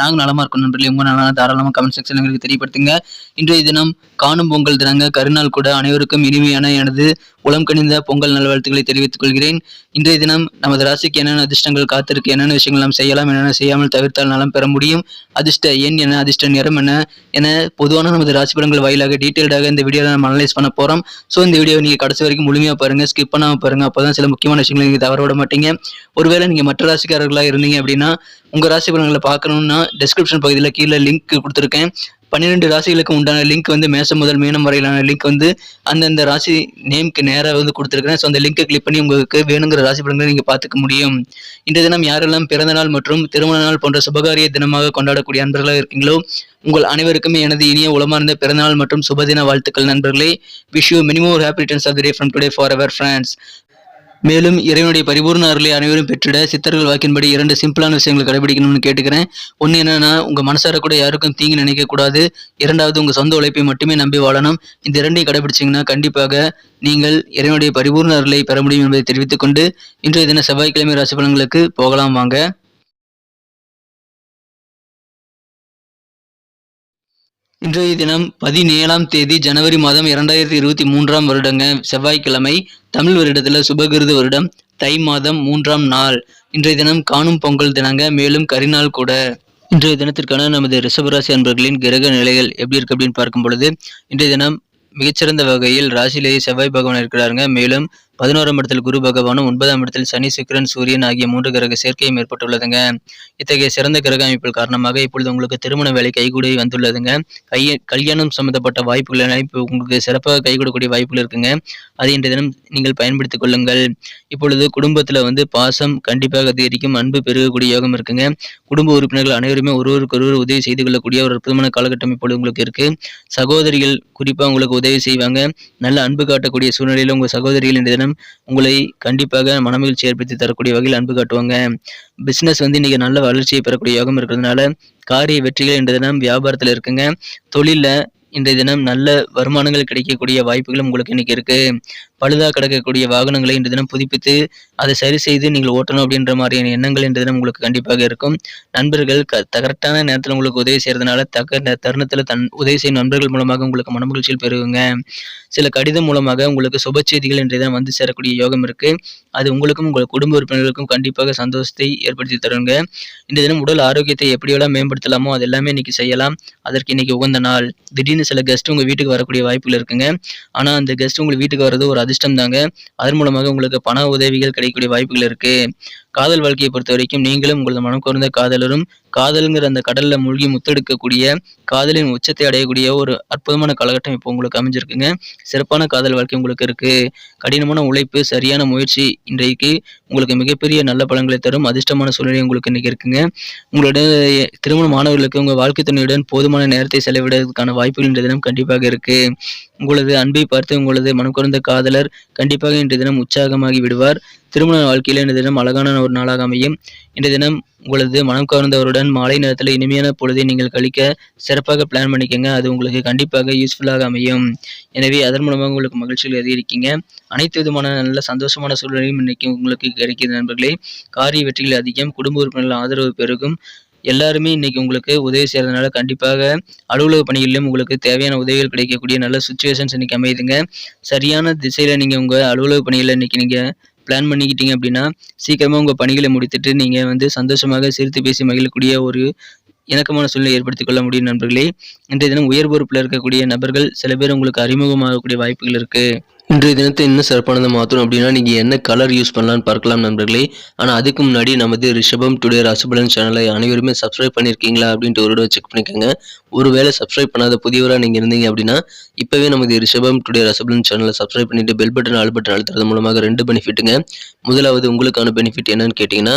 நாங்கள் நலமாக இருக்கோம் நண்பர்களே. உங்கள் நல்லா தாராளமாக கமெண்ட் செக்ஷன் எங்களுக்கு தெரியப்படுத்துங்க. இன்றைய தினம் காணும் பொங்கல் தினங்க கருநாள் கூட அனைவருக்கும் இனிமையான எனது உளம் கனிந்த பொங்கல் நல்வாழ்த்துக்களை தெரிவித்துக் கொள்கிறேன். இன்றைய தினம் நமது ராசிக்கு என்னென்ன அதிர்ஷ்டங்கள் காத்திருக்கு என்னென்ன விஷயங்கள் நாம் செய்யலாம் என்னென்ன செய்யாமல் தவிர்த்தால் நலம் பெற முடியும் அதிர்ஷ்ட எண் என்ன அதிர்ஷ்ட நிறம் என்ன என பொதுவான நமது ராசி படங்கள் வாயிலாக டீட்டெயில்டாக இந்த வீடியோவில் நம்ம அனலைஸ் பண்ண போகிறோம் ஸோ இந்த வீடியோ நீங்கள் கடைசி வரைக்கும் முழுமையாக பாருங்கள் ஸ்கிப் பண்ணாமல் பாருங்கள் அப்போ தான் சில முக்கியமான விஷயங்களை நீங்கள் தவற விட மாட்டீங்க. ஒருவேளை நீங்கள் மற்ற ராசிக்காரர்களாக இருந்தீங்க அப்படின்னா உங்க ராசி பலன்களை பார்க்கணுன்னா டிஸ்கிரிப்ஷன் பகுதியில் கீழே லிங்க் கொடுத்துருக்கேன். பன்னிரெண்டு ராசிகளுக்கு உண்டான லிங்க் வந்து மேசம் முதல் மீனம் வரையிலான லிங்க் வந்து அந்தந்த ராசி நேம்க்கு நேராக வந்து கொடுத்துருக்கிறேன். ஸோ அந்த லிங்கை கிளிக் பண்ணி உங்களுக்கு வேணுங்கிற ராசி பலன்களை நீங்கள் பார்த்துக்க முடியும். இன்றைய தினம் யாரெல்லாம் பிறந்த நாள் மற்றும் திருமண நாள் போன்ற சுபகாரிய தினமாக கொண்டாடக்கூடிய அன்பர்களாக இருக்கீங்களோ உங்கள் அனைவருக்குமே எனது இனிய உளமார்ந்த பிறந்தநாள் மற்றும் சுபதின வாழ்த்துக்கள் நண்பர்களே. Wish you minimum happy returns of the day from today forever friends மேலும் இறைவனுடைய பரிபூர்ண அருளை அனைவரும் பெற்றிட சித்தர்கள் வாக்கின்படி இரண்டு சிம்பிளான விஷயங்களை கடைபிடிக்கணும்னு கேட்டுக்கிறேன். ஒன்று என்னன்னா உங்கள் மனசார கூட யாருக்கும் தீங்கு நினைக்க கூடாது. இரண்டாவது உங்கள் சொந்த உழைப்பை மட்டுமே நம்பி வாழணும். இந்த இரண்டையும் கடைபிடிச்சிங்கன்னா கண்டிப்பாக நீங்கள் இறைவனுடைய பரிபூர்ண அருளை பெற முடியும் என்பதை தெரிவித்துக்கொண்டு இன்றைய தின செவ்வாய்க்கிழமை ராசி பலன்களுக்கு போகலாம் வாங்க. இன்றைய தினம் பதினேழாம் தேதி ஜனவரி மாதம் இரண்டாயிரத்தி இருபத்தி மூன்றாம் வருடங்க. செவ்வாய்க்கிழமை தமிழ் வருடத்தில் சுபகிருது வருடம். தை மாதம் மூன்றாம் நாள். இன்றைய தினம் காணும் பொங்கல் தினங்க. மேலும் கரிநாள் கூட. இன்றைய தினத்திற்கான நமது ரிஷபராசி அன்பர்களின் கிரக நிலைகள் எப்படி இருக்கு அப்படின்னு பார்க்கும் பொழுது இன்றைய தினம் மிகச்சிறந்த வகையில் ராசியிலேயே செவ்வாய் பகவான் இருக்கிறாருங்க. மேலும் பதினோராம் இடத்தில் குரு பகவானும் ஒன்பதாம் இடத்தில் சனி சுக்கிரன் சூரியன் ஆகிய மூன்று கிரக சேர்க்கையும் ஏற்பட்டுள்ளதுங்க. இத்தகைய சிறந்த கிரக அமைப்பில் காரணமாக இப்பொழுது உங்களுக்கு திருமண வேலை கைகூடி வந்துள்ளதுங்க. கைய கல்யாணம் சம்பந்தப்பட்ட வாய்ப்புகள் எல்லாம் இப்போ உங்களுக்கு சிறப்பாக கைகூடக்கூடிய வாய்ப்புகள் இருக்குங்க. அது இன்றைய தினம் நீங்கள் பயன்படுத்திக் கொள்ளுங்கள். இப்பொழுது குடும்பத்தில் வந்து பாசம் கண்டிப்பாக அதிகரிக்கும் அன்பு பெருகக்கூடிய யோகம் இருக்குங்க. குடும்ப உறுப்பினர்கள் அனைவருமே ஒருவருக்கு ஒருவர் உதவி செய்து கொள்ளக்கூடிய ஒரு அற்புதமான காலகட்டம் இப்பொழுது உங்களுக்கு இருக்கு. சகோதரிகள் குறிப்பாக உங்களுக்கு உதவி செய்வாங்க. நல்ல அன்பு காட்டக்கூடிய சூழ்நிலையில் உங்கள் சகோதரிகள் இன்றைய தினம் உங்களை கண்டிப்பாக மனமகிழ்ச்சி ஏற்படுத்தி தரக்கூடிய வகையில் அன்பு காட்டுவாங்க. பிஸ்னஸ் வந்து இன்னைக்கு நல்ல வளர்ச்சியை பெறக்கூடிய யோகம் இருக்கிறதுனால காரிய வெற்றிகள் இன்றைய தினம் வியாபாரத்தில் இருக்குங்க. தொழிலில் இன்றைய தினம் நல்ல வருமானங்கள் கிடைக்கக்கூடிய வாய்ப்புகளும் உங்களுக்கு இன்னைக்கு இருக்கு. பழுதாக கிடக்கக்கூடிய வாகனங்களை இன்று தினம் புதுப்பித்து அதை சரி செய்து நீங்கள் ஓட்டணும் அப்படின்ற மாதிரியான எண்ணங்கள் இன்று தினம் உங்களுக்கு கண்டிப்பாக இருக்கும். நண்பர்கள் க கரெக்டான நேரத்தில் உங்களுக்கு உதவி செய்யறதுனால தக்க தருணத்தில் தன் உதவி செய்யும் நண்பர்கள் மூலமாக உங்களுக்கு மனமகிழ்ச்சியில் பெறுவீங்க சில கடிதம் மூலமாக உங்களுக்கு சுப செய்திகள் இன்றைய தினம் வந்து சேரக்கூடிய யோகம் இருக்கு. அது உங்களுக்கும் உங்கள் குடும்ப உறுப்பினர்களுக்கும் கண்டிப்பாக சந்தோஷத்தை ஏற்படுத்தி தருங்க. இந்த தினம் உடல் ஆரோக்கியத்தை எப்படியெல்லாம் மேம்படுத்தலாமோ அது எல்லாமே இன்னைக்கு செய்யலாம். அதற்கு இன்னைக்கு உகந்த நாள். திடீர்னு சில கெஸ்ட் உங்க வீட்டுக்கு வரக்கூடிய வாய்ப்புகள் இருக்குங்க. ஆனா அந்த கெஸ்ட் உங்கள் வீட்டுக்கு வர்றது ஒரு அதிர்ஷ்டம் தாங்க அதன் மூலமாக உங்களுக்கு பண உதவிகள் கிடைக்கக்கூடிய வாய்ப்புகள் இருக்கு. காதல் வாழ்க்கையை பொறுத்த வரைக்கும் நீங்களும் உங்களது மனம் குறைந்த காதலரும் காதலுங்கிற அந்த கடல்ல மூழ்கி முத்தெடுக்கக்கூடிய காதலின் உச்சத்தை அடையக்கூடிய ஒரு அற்புதமான காலகட்டம் இப்போ உங்களுக்கு அமைஞ்சிருக்குங்க. சிறப்பான காதல் வாழ்க்கை உங்களுக்கு இருக்கு. கடினமான உழைப்பு சரியான முயற்சி இன்றைக்கு உங்களுக்கு மிகப்பெரிய நல்ல பலன்களை தரும் அதிர்ஷ்டமான சூழ்நிலை உங்களுக்கு இன்னைக்கு இருக்குங்க. உங்களோட திருமண மாணவர்களுக்கு உங்கள் வாழ்க்கை துணையுடன் போதுமான நேரத்தை செலவிடுவதற்கான வாய்ப்புகள் இன்றைய தினம் கண்டிப்பாக இருக்கு. உங்களது அன்பை பார்த்து உங்களது மனம் குறைந்த காதலர் கண்டிப்பாக இன்றைய தினம் உற்சாகமாகி விடுவார். திருமண வாழ்க்கையில் இன்றைய தினம் அழகான ஒரு நாளாக அமையும். இன்றைய தினம் உங்களது மனம் கவர்ந்தவருடன் மாலை நேரத்தில் இனிமையான பொழுதை நீங்கள் கழிக்க சிறப்பாக பிளான் பண்ணிக்கோங்க. அது உங்களுக்கு கண்டிப்பாக யூஸ்ஃபுல்லாக அமையும். எனவே அதன் மூலமாக உங்களுக்கு மகிழ்ச்சியில் அதிகரிக்கீங்க அனைத்து விதமான நல்ல சந்தோஷமான சூழ்நிலையும் இன்னைக்கு உங்களுக்கு கிடைக்கிற நண்பர்களே. காரிய வெற்றிகள் அதிகம் குடும்ப உறுப்பினர்கள் ஆதரவு பெருகும். எல்லாருமே இன்னைக்கு உங்களுக்கு உதவி செய்கிறதுனால கண்டிப்பாக அலுவலக பணிகளிலும் உங்களுக்கு தேவையான உதவிகள் கிடைக்கக்கூடிய நல்ல சுச்சுவேஷன்ஸ் இன்னைக்கு அமையுதுங்க. சரியான திசையில் நீங்கள் உங்கள் அலுவலக பணிகளை இன்னைக்கு நீங்கள் பிளான் பண்ணிக்கிட்டீங்க அப்படின்னா சீக்கிரமா உங்க பணிகளை முடித்துட்டு நீங்க வந்து சந்தோஷமாக சிரித்து பேசி மகிழக்கூடிய ஒரு இணக்கமான சூழ்நிலை ஏற்படுத்திக் கொள்ள முடியும் நண்பர்களே. இன்றைய தினம் உயர் பொறுப்பில் இருக்கக்கூடிய நபர்கள் சில பேர் உங்களுக்கு அறிமுகமாகக்கூடிய வாய்ப்புகள் இருக்கு. இன்றைய தினத்தை இன்னும் சிறப்பானதை மாற்றணும் அப்படின்னா நீங்கள் என்ன கலர் யூஸ் பண்ணலாம்னு பார்க்கலாம் நண்பர்களே. ஆனால் அதுக்கு முன்னாடி நமது ரிஷபம் டுடே ராசிபலன் சேனலை அனைவருமே சப்ஸ்கிரைப் பண்ணியிருக்கீங்களா அப்படின்ட்டு ஒரு தடவை செக் பண்ணிக்கோங்க. ஒருவேளை சப்ஸ்கிரைப் பண்ணாத புதியவராக நீங்கள் இருந்தீங்க அப்படின்னா இப்போவே நமது ரிஷபம் டுடே ராசிபலன் சேனலை சப்ஸ்கிரைப் பண்ணிட்டு பெல் பட்டன் ஆல் பட்டன் அழுத்துறது மூலமாக ரெண்டு பெனிஃபிட்டுங்க முதலாவது உங்களுக்கான பெனிஃபிட் என்னன்னு கேட்டிங்கன்னா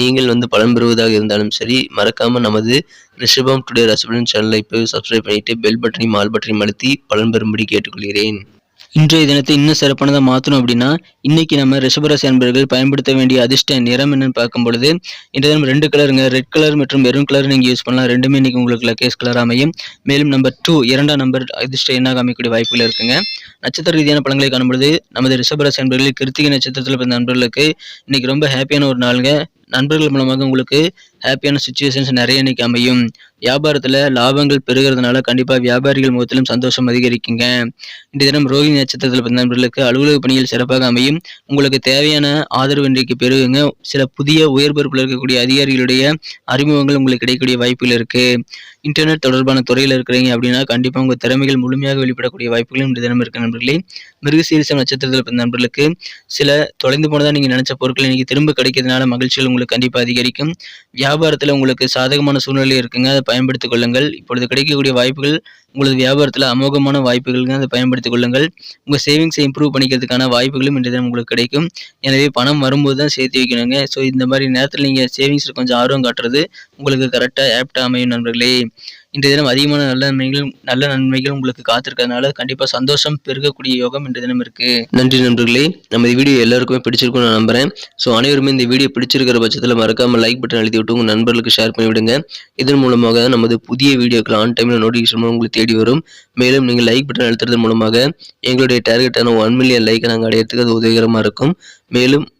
நீங்கள் வந்து பலன் பெறுவதாக இருந்தாலும் சரி மறக்காமல் நமது ரிஷபம் டுடே ரசபலன் சேனலை இப்போ சப்ஸ்கிரைப் பண்ணிட்டு பெல் பட்டனையும் ஆல் பட்டனையும் அழுத்தி பலன் பெறும்படி கேட்டுக்கொள்கிறேன். இன்றைய தினத்தை இன்னும் சிறப்பானதாக மாற்றணும் அப்படின்னா இன்னைக்கு நம்ம ரிஷபராசி அன்பர்கள் பயன்படுத்த வேண்டிய அதிர்ஷ்ட நிறம் என்னன்னு பார்க்கும் பொழுது இன்றைய தினம் ரெண்டு கலருங்க. ரெட் கலர் மற்றும் மெரூன் கலர் நீங்கள் யூஸ் பண்ணலாம். ரெண்டுமே இன்னைக்கு உங்களுக்கு லக்கேஸ் கலர் அமையும். மேலும் நம்பர் டூ இரண்டாம் நம்பர் அதிர்ஷ்ட எண்ணாக அமைக்கக்கூடிய வாய்ப்புகள் இருக்குங்க. நட்சத்திர ரீதியான பழங்களை காணும்பொழுது நமது ரிஷபராசி அன்பர்கள் கிருத்திகை நட்சத்திரத்தில் பிறந்த நண்பர்களுக்கு இன்னைக்கு ரொம்ப ஹாப்பியான ஒரு நாளுங்க. நண்பர்கள் மூலமாக உங்களுக்கு ஹாப்பியான சுச்சுவேஷன்ஸ் நிறைய இன்னைக்கு அமையும். வியாபாரத்தில் லாபங்கள் பெருகிறதுனால கண்டிப்பாக வியாபாரிகள் முகத்திலும் சந்தோஷம் அதிகரிக்குங்க. இந்த தினம் ரோஹிணி நட்சத்திரத்தில் பிறந்த நண்பர்களுக்கு அலுவலக பணிகள் சிறப்பாக அமையும். உங்களுக்கு தேவையான ஆதரவு இன்றைக்கு பெறுவீங்க சில புதிய உயர் பொறுப்பில் இருக்கக்கூடிய அதிகாரிகளுடைய அறிமுகங்கள் உங்களுக்கு கிடைக்கக்கூடிய வாய்ப்புகள் இருக்கு. இன்டர்நெட் தொடர்பான துறையில் இருக்கிறீங்க அப்படின்னா கண்டிப்பாக உங்கள் திறமைகள் முழுமையாக வெளிப்படக்கூடிய வாய்ப்புகளும் இந்த தினம் இருக்க நண்பர்களே. மிருகசீரிசம் நட்சத்திரத்தில் பிறந்த நண்பர்களுக்கு சில தொலைந்து போனதா நீங்கள் நினைச்ச பொருட்கள் இன்னைக்கு திரும்ப கிடைக்கிறதுனால மகிழ்ச்சிகள் உங்களுக்கு கண்டிப்பாக அதிகரிக்கும். வியாபாரத்தில் உங்களுக்கு சாதகமான சூழ்நிலை இருக்குங்க அதை பயன்படுத்திக் கொள்ளுங்கள். இப்பொழுது கிடைக்கக்கூடிய வாய்ப்புகள் உங்களது வியாபாரத்தில் அமோகமான வாய்ப்புகளுங்க அதை பயன்படுத்திக் கொள்ளுங்கள். உங்கள் சேவிங்ஸை இம்ப்ரூவ் பண்ணிக்கிறதுக்கான வாய்ப்புகளும் இன்றைய தினம் உங்களுக்கு கிடைக்கும். எனவே பணம் வரும்போது தான் சேர்த்து வைக்கணுங்க. ஸோ இந்த மாதிரி நேரத்தில் நீங்கள் சேவிங்ஸில் கொஞ்சம் ஆர்வம் காட்டுறது உங்களுக்கு கரெக்டாக ஆப்டாக அமையும் நண்பர்களே. இன்றைய தினம் அதிகமான நல்ல நன்மைகள் நல்ல நன்மைகள் உங்களுக்கு காத்திருக்கிறதுனால கண்டிப்பாக சந்தோஷம் பெருகக்கூடிய யோகம் இன்றைய தினம் இருக்குது நன்றி நண்பர்களே. நம்ம இந்த வீடியோ எல்லாருக்குமே பிடிச்சிருக்கும் நான் நம்புறேன். ஸோ அனைவருமே இந்த வீடியோ பிடிச்சிருக்கிற பட்சத்தில் மறக்காமல் லைக் பட்டன் எழுதி விட்டு உங்கள் நண்பர்களுக்கு ஷேர் பண்ணிவிடுங்க. இதன் மூலமாக நமது புதிய வீடியோக்கள் ஆன் டைமில் நோட்டிஃபிகேஷன் உங்களுக்கு தேடி வரும். மேலும் நீங்கள் லைக் பட்டன் அழுத்துறது மூலமாக எங்களுடைய டார்கெட்டான ஒன் மில்லியன் லைக்கை நாங்கள் அடையிறதுக்கு அது உதவிகரமாக இருக்கும். மேலும்